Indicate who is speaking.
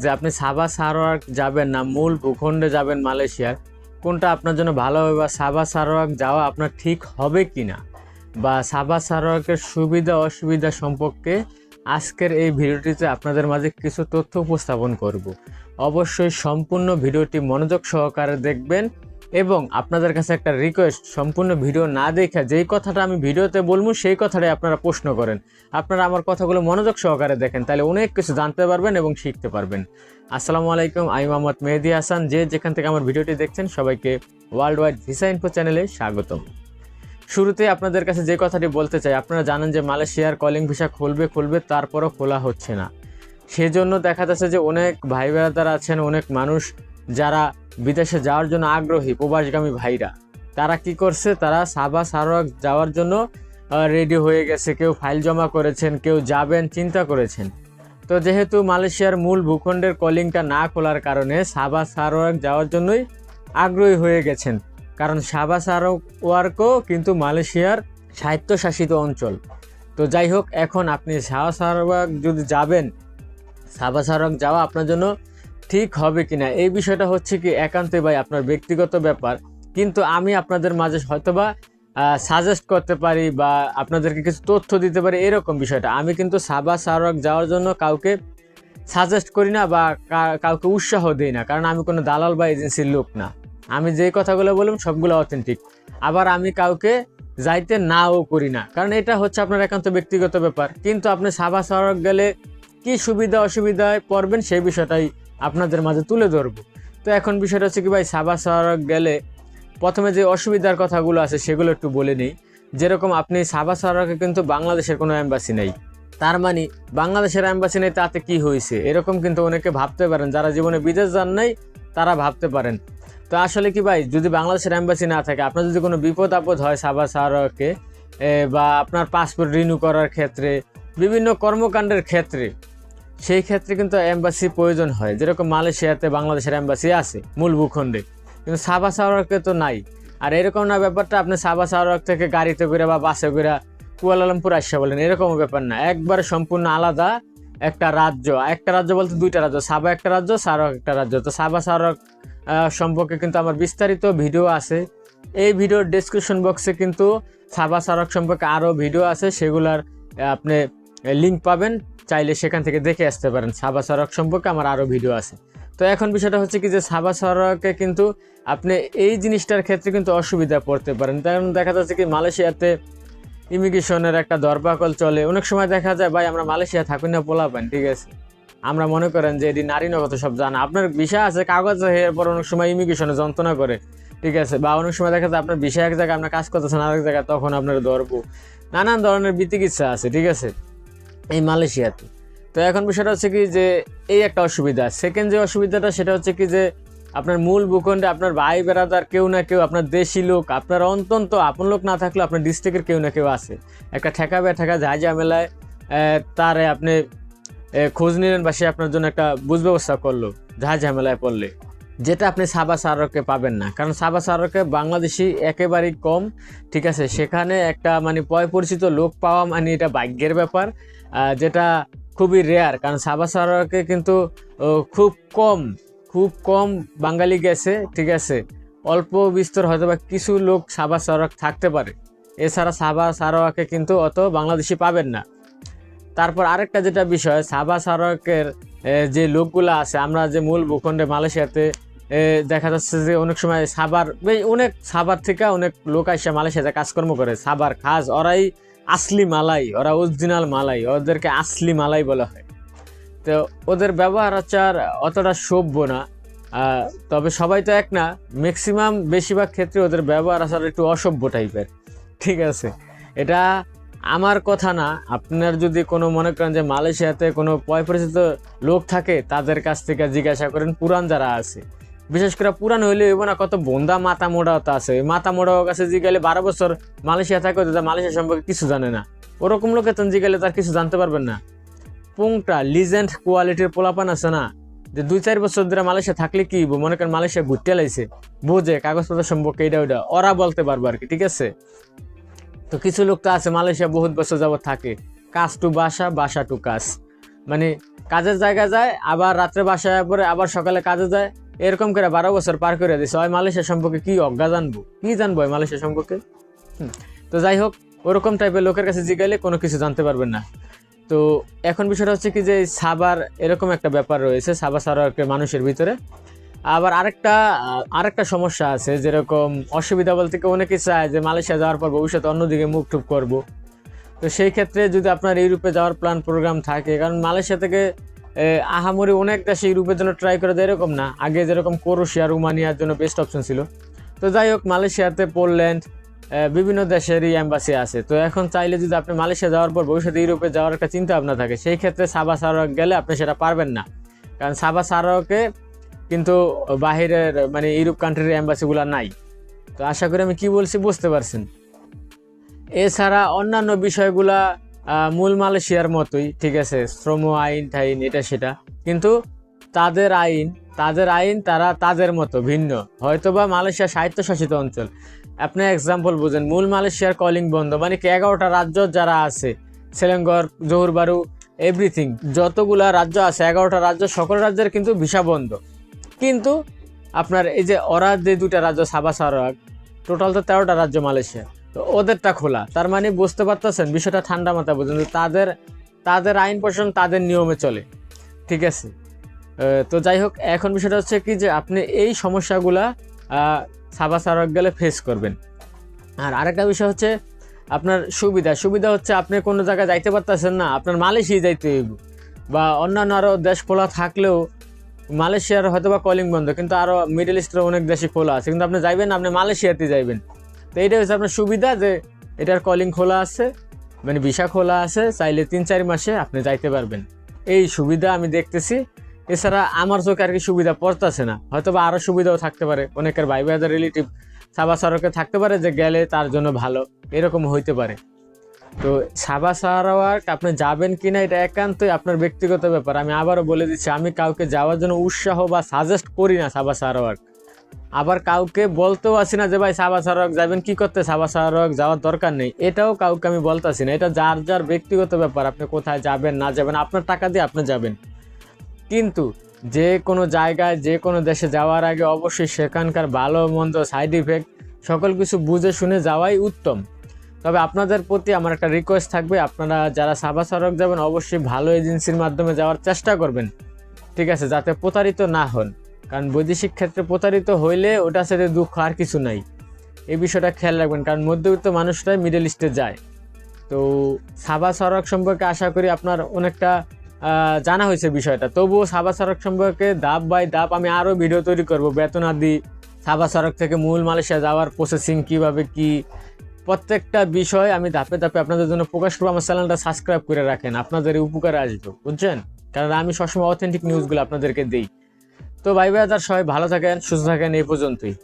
Speaker 1: যে আপনি সাবা সারোয়াক যাবেন না, মূল ভূখণ্ডে যাবেন মালয়েশিয়ার, কোনটা আপনার জন্য ভালো হবে বা সাবা সারোয়াক যাওয়া আপনার ঠিক হবে কি না? বা সাবা সারোয়াকের সুবিধা অসুবিধা সম্পর্কে আজকের এই ভিডিওটিতে আপনাদের মাঝে কিছু তথ্য উপস্থাপন করব। অবশ্যই সম্পূর্ণ ভিডিওটি মনোযোগ সহকারে দেখবেন এবং আপনাদের কাছে একটা রিকোয়েস্ট সম্পূর্ণ ভিডিও না দেখে যেই কথাটা আমি ভিডিওতে বলব, সেই কথাটাই আপনারা প্রশ্ন করেন। আপনারা আমার কথাগুলো মনোযোগ সহকারে দেখেন, তাহলে অনেক কিছু জানতে পারবেন এবং শিখতে পারবেন। আসসালামু আলাইকুম, আমি মোহাম্মদ মেহেদি হাসান। যে যেখান থেকে আমার ভিডিওটি দেখছেন, সবাইকে ওয়ার্ল্ড ওয়াইড ভিসা ইনফো চ্যানেলে স্বাগতম। শুরুতে আপনাদের কাছে যে কথাটি বলতে চাই, আপনারা জানেন যে মালয়েশিয়ার কলিং ভিসা খুলবে খুলবে, তারপরও খোলা হচ্ছে না। সেজন্য দেখা যাচ্ছে যে অনেক ভাই বেড়াদার আছেন, অনেক মানুষ যারা বিদেশে যাওয়ার জন্য আগ্রহী প্রবাসগামী ভাইরা। তারা কি করছে? তারা সাবা সারোয়াক যাওয়ার জন্য রেডি হয়ে গেছে। কেউ ফাইল জমা করেছেন, কেউ যাবেন, চিন্তা করেছেন। তো যেহেতু মালয়েশিয়ার মূল ভূখণ্ডের কলিংটা না খোলার কারণে সাবা সারোয়াক যাওয়ার জন্যই আগ্রহী হয়ে গেছেন। কারণ সাবা সারোয়ার্কও কিন্তু মালয়েশিয়ার স্বায়ত্তশাসিত অঞ্চল। তো যাই হোক, এখন আপনি সাবা সারোয়াক যদি যাবেন, সাবা সারোয়াক যাওয়া আপনার জন্য ঠিক হবে কিনা? এই বিষয়টা হচ্ছে কি একান্তই ভাই আপনার ব্যক্তিগত ব্যাপার। কিন্তু আমি আপনাদের মাঝে হয়তোবা সাজেস্ট করতে পারি বা আপনাদেরকে কিছু তথ্য দিতে পারি এরকম বিষয়টা। আমি কিন্তু সাবা সারক যাওয়ার জন্য কাউকে সাজেস্ট করি না বা কাউকে উৎসাহ দিই না। কারণ আমি কোনো দালাল বা এজেন্সির লোক না। আমি যেই কথাগুলো বললাম সবগুলো অথেন্টিক আবার আমি কাউকে যাইতে নাও করি না। কারণ এটা হচ্ছে আপনার একান্ত ব্যক্তিগত ব্যাপার। কিন্তু আপনি সাবা সারক গেলে কি সুবিধা অসুবিধায় পড়বেন সেই বিষয়টাই আপনাদের মাঝে তুলে ধরবো। তো এখন বিষয়টা হচ্ছে কি ভাই, সাবা সারক গেলে প্রথমে যে অসুবিধার কথাগুলো আছে সেগুলো একটু বলে নিই। যেরকম আপনি সাবা সারকে কিন্তু বাংলাদেশের কোনো অ্যাম্বাসি নেই। তার মানে বাংলাদেশের অ্যাম্বাসি নেই, তাতে কি হয়েছে? এরকম কিন্তু অনেকে ভাবতে পারেন। যারা জীবনে বিদেশ যান নাই, তারা ভাবতে পারেন। তো আসলে কি ভাই, যদি বাংলাদেশের অ্যাম্বাসি না থাকে, আপনার যদি কোনো বিপদ আপদ হয় সাবা সারকে বা আপনার পাসপোর্ট রিনিউ করার ক্ষেত্রে, বিভিন্ন কর্মকাণ্ডের ক্ষেত্রে সেই ক্ষেত্রে কিন্তু অ্যাম্বাসি প্রয়োজন হয়। যেরকম মালয়েশিয়াতে বাংলাদেশের অ্যাম্বাসি আছে, মূল ভূখণ্ডে। কিন্তু সাবা সাওয়ারকে তো নাই। আর এরকম না ব্যাপারটা, আপনি সাবা সাওয়ারক থেকে গাড়িতে করে বা বাসে করে কুয়ালালামপুর আসা বলেন এরকম ব্যাপার না। একবার সম্পূর্ণ আলাদা একটা রাজ্য। একটা রাজ্য বলতে দুইটা রাজ্য, সাবা একটা রাজ্য সারক একটা রাজ্য। তো সাবা সারক সম্পর্কে কিন্তু আমার বিস্তারিত ভিডিও আছে। এই ভিডিওর ডেসক্রিপশন বক্সে কিন্তু সাবা সারক সম্পর্কে আরও ভিডিও আছে। সেগুলার আপনি লিঙ্ক পাবেন। চাইলে সেখান থেকে দেখে আসতে পারেন। সাবা সড়ক সম্পর্কে আমার আরও ভিডিও আছে। তো এখন বিষয়টা হচ্ছে কি যে সাবা সড়কে কিন্তু আপনি এই জিনিসটার ক্ষেত্রে কিন্তু অসুবিধা পড়তে পারেন। কারণ দেখা যাচ্ছে কি মালয়েশিয়াতে ইমিগ্রেশনের একটা দরপাকল চলে। অনেক সময় দেখা যায়, ভাই, আমরা মালয়েশিয়া থাকি না পোলা পান ঠিক আছে? আমরা মনে করেন যে এটি নারী নগত সব জানা। আপনার বিষয় আছে, কাগজ এরপর অনেক সময় ইমিগ্রেশনে যন্ত্রণা করে, ঠিক আছে? বা অনেক সময় দেখা যায় আপনার বিষয় এক জায়গায়, আপনার কাজ করতেছেন আরেক জায়গায়, তখন আপনার ধরবো। নানান ধরনের বিতিকিচ্ছা আছে, ঠিক আছে? এই মালয়েশিয়াতে। তো এখন বিষয়টা হচ্ছে কি যে এই একটা অসুবিধা। সেকেন্ড যে অসুবিধাটা, সেটা হচ্ছে কি যে আপনার মূল ভূখণ্ডে আপনার ভাই বেড়াদার কেউ না কেউ, আপনার দেশি লোক, আপনার অন্তন্ত আপন লোক না থাকলেও আপনার ডিস্ট্রিক্টের কেউ না কেউ আছে। একটা ঠেকা বে ঠেকা যায় ঝামেলায় তারে আপনি খোঁজ নিলেন বা সে আপনার জন্য একটা বুঝ ব্যবস্থা করল যা ঝামেলায় পড়লে। যেটা আপনি সাবা সারকে পাবেন না। কারণ সাবা সারকে বাংলাদেশি একেবারেই কম, ঠিক আছে? সেখানে একটা মানে পয় পরিচিত লোক পাওয়া মানে এটা ভাগ্যের ব্যাপার যেটা খুবই রেয়ার কারণ সাবা সারকে কিন্তু খুব কম খুব কম বাঙালি গেছে, ঠিক আছে? অল্প বিস্তর হয়তো বা কিছু লোক সাবা সারক থাকতে পারে। এছাড়া সাবা সারোয়াকে কিন্তু অত বাংলাদেশি পাবেন না। তারপর আরেকটা যেটা বিষয়, সাবা সারকের যে লোকগুলো আছে, আমরা যে মূল ভূখণ্ডে মালয়েশিয়াতে দেখা যাচ্ছে যে অনেক সময় সাবার অনেক সাবার থেকে অনেক লোক আসে মালয়েশিয়াতে কাজকর্ম করে। সাবার খাস ওরাই আসলি মালাই, ওরা অরিজিনাল মালাই, ওদেরকে আসলি মালাই বলা হয়। তো ওদের ব্যবহার আচার অতটা সভ্য না। তবে সবাই তো এক না ম্যাক্সিমাম বেশিরভাগ ক্ষেত্রে ওদের ব্যবহার আচার একটু অসভ্য টাইপের ঠিক আছে? এটা আমার কথা না। আপনার যদি কোনো মনে করেন যে মালয়েশিয়াতে কোনো পয় পরিচিত লোক থাকে, তাদের কাছ থেকে জিজ্ঞাসা করেন, পুরান যারা আছে। বিশেষ করে পুরান হইলে হইব না, কত বন্ধা মাথা মোড়া আছে। ওই মাথা মোড়াও কাছে গেলে বারো বছর মালয়েশিয়া থাকে তো মালয়েশিয়া সম্পর্কে কিছু জানে না। ওরকম লোকে তো জিগালে তার কিছু জানতে পারবেন না। পুংটা লিজেন্ড কোয়ালিটির পোলাপান আছে না, যে দুই চার বছর ধরে মালয়েশিয়া থাকলে কি মনে করেন মালয়েশিয়া ঘুরতে লাইছে, বোঝে, কাগজপত্র সম্পর্কে এটা ওইটা, ওরা বলতে পারব আর কি, ঠিক আছে? তো কিছু লোক তো আছে, মালয়েশিয়া বহুত বছর যাবত থাকে। কাজ টু বাসা বাসা টু কাজ। মানে কাজের জায়গা যায়, আবার রাত্রে বাসায় পরে আবার সকালে কাজে যায় এরকম করে বারো বছর পার করে দিছে, ওই মালয়েশিয়া সম্পর্কে কি অজ্ঞা জানব? কি জানব মালয়েশিয়া সম্পর্কে? তো যাই হোক, ওরকম টাইপের লোকের কাছে জিগাইলে কোনো কিছু জানতে পারবেন না। তো এখন বিষয়টা হচ্ছে কি যে সাবার এরকম একটা ব্যাপার রয়েছে, সাবা সারোয়ারকে মানুষের ভিতরে। আবার আরেকটা আরেকটা সমস্যা আছে, যেরকম অসুবিধা বলতে অনেকে চায় যে মালয়েশিয়া যাওয়ার পর ভবিষ্যতে অন্যদিকে মুখ টুপ করব। তো সেই ক্ষেত্রে যদি আপনার ইউরোপে যাওয়ার প্ল্যান প্রোগ্রাম থাকে, কারণ মালয়েশিয়া থেকে আহামরি অনেক দেশে ইউরোপের জন্য ট্রাই করে দেয়, এরকম না। আগে যেরকম ক্রোয়েশিয়া রোমানিয়ার জন্য বেস্ট অপশন ছিল। তো যাই হোক, মালয়েশিয়াতে পোল্যান্ড বিভিন্ন দেশেরই অ্যাম্বাসি আছে। তো এখন চাইলে যদি আপনি মালয়েশিয়া যাওয়ার পর ভবিষ্যতে ইউরোপে যাওয়ার একটা চিন্তা ভাবনা থাকে, সেই ক্ষেত্রে সাবা সারক গেলে আপনি সেটা পারবেন না। কারণ সাবা সারকে কিন্তু বাহিরের মানে ইউরোপ কান্ট্রির অ্যাম্বাসিগুলো নাই। তো আশা করি আমি কি বলছি বুঝতে পারছেন। এছাড়া অন্যান্য বিষয়গুলা মূল মালয়েশিয়ার মতোই, ঠিক আছে? শ্রম আইন টাইন, এটা সেটা। কিন্তু তাদের আইন তাদের আইন তারা তাদের মতো, ভিন্ন। হয়তোবা মালয়েশিয়া স্বায়ত্তশাসিত অঞ্চল। আপনি এক্সাম্পল বুঝেন, মূল মালয়েশিয়ার কলিং বন্ধ মানে কি এগারোটা রাজ্য যারা আছে, সেলেঙ্গর, জহুরবারু এভরিথিং যতগুলা রাজ্য আছে, এগারোটা রাজ্য, সকল রাজ্যের কিন্তু ভিসা বন্ধ। কিন্তু আপনার এই যে ওরা যে দুটা রাজ্য সাবা সারাক টোটাল তো তেরোটা রাজ্য মালয়েশিয়া। ওদেরটা খোলা। তার মানে বুঝতে পারতেছেন, বিষয়টা ঠান্ডা মাথা যে তাদের তাদের আইন পোষণ তাদের নিয়মে চলে। ঠিক আছে? তো যাই হোক, এখন বিষয়টা হচ্ছে কি যে আপনি এই সমস্যাগুলা সাবা সারক গেলে ফেস করবেন। আর আরেকটা বিষয় হচ্ছে আপনার সুবিধা। সুবিধা হচ্ছে আপনি কোনো জায়গায় যাইতে পারতেছেন না, আপনার মালয়েশিয়া যাইতে হইব। বা অন্যান্য আরও দেশ খোলা থাকলেও মালয়েশিয়ার হয়তো বা কলিং বন্ধ, কিন্তু আরও মিডল ইস্টের অনেক দেশে খোলা আছে। কিন্তু আপনি যাইবেন আপনি মালয়েশিয়াতে যাইবেন। তো এইটা হচ্ছে আপনার সুবিধা যে এটার কলিং খোলা আছে মানে ভিসা খোলা আছে, চাইলে তিন চার মাসে আপনি যাইতে পারবেন। এই সুবিধা আমি দেখতেছি। এছাড়া আমার চোখে আর কি সুবিধা পড়তেছে না। হয়তো বা আরও সুবিধাও থাকতে পারে। অনেকের ভাই ভাইদের রিলেটিভ সাবা সারকে থাকতে পারে যে গেলে তার জন্য ভালো। এরকম হইতে পারে। তো সাবা সারাওয়ার্ক আপনি যাবেন কিনা এটা একান্তই আপনার ব্যক্তিগত ব্যাপার। আমি আবারও বলে দিচ্ছি, আমি কাউকে যাওয়ার জন্য উৎসাহ বা সাজেস্ট করি না সাবা সারাওয়ার্ক আবার কাউকে বলতেও আসি না যে, ভাই, সাবা সারক যাবেন, কি করতে? সাবা সারক যাওয়ার দরকার নেই। এটাও কাউকে আমি বলতে বলতেছি না। এটা যার যার ব্যক্তিগত ব্যাপার। আপনি কোথায় যাবেন, না যাবেন, আপনার টাকা দিয়ে আপনি যাবেন। কিন্তু যে কোনো জায়গায়, যে কোনো দেশে যাওয়ার আগে অবশ্যই সেখানকার ভালো, মন্দ সাইড ইফেক্ট সকল কিছু বুঝে শুনে যাওয়াই উত্তম। তবে আপনাদের প্রতি আমার একটা রিকোয়েস্ট থাকবে। আপনারা যারা সাবা সড়ক যাবেন, অবশ্যই ভালো এজেন্সির মাধ্যমে যাওয়ার চেষ্টা করবেন। ঠিক আছে, যাতে প্রতারিত না হন। কারণ বৈদেশিক ক্ষেত্রে প্রতারিত হইলে ওটার সাথে দুঃখ আর কিছু নাই। এই বিষয়টা খেয়াল রাখবেন, কারণ মধ্যবিত্ত মানুষরাই মিডল ইস্টে যায়। তো সাবা সড়ক সম্পর্কে আশা করি আপনার অনেকটা জানা হয়েছে বিষয়টা। তবুও সাবা সড়ক সম্পর্কে ধাপ বাই ধাপ আমি আরও ভিডিও তৈরি করব। বেতনাদি সাবা সড়ক থেকে মূল মালয়েশিয়া যাওয়ার প্রসেসিং কীভাবে কি, প্রত্যেকটা বিষয় আমি ধাপে ধাপে আপনাদের জন্য প্রকাশ করব। আমার চ্যানেলটা সাবস্ক্রাইব করে রাখেন আপনাদের উপকারে আসবে, বুঝছেন? কারণ আমি সবসময় অথেন্টিক নিউজগুলো আপনাদেরকে দিই। তো ভাই ভাই সবাই ভালো থাকেন সুস্থ থাকেন এই পর্যন্তই।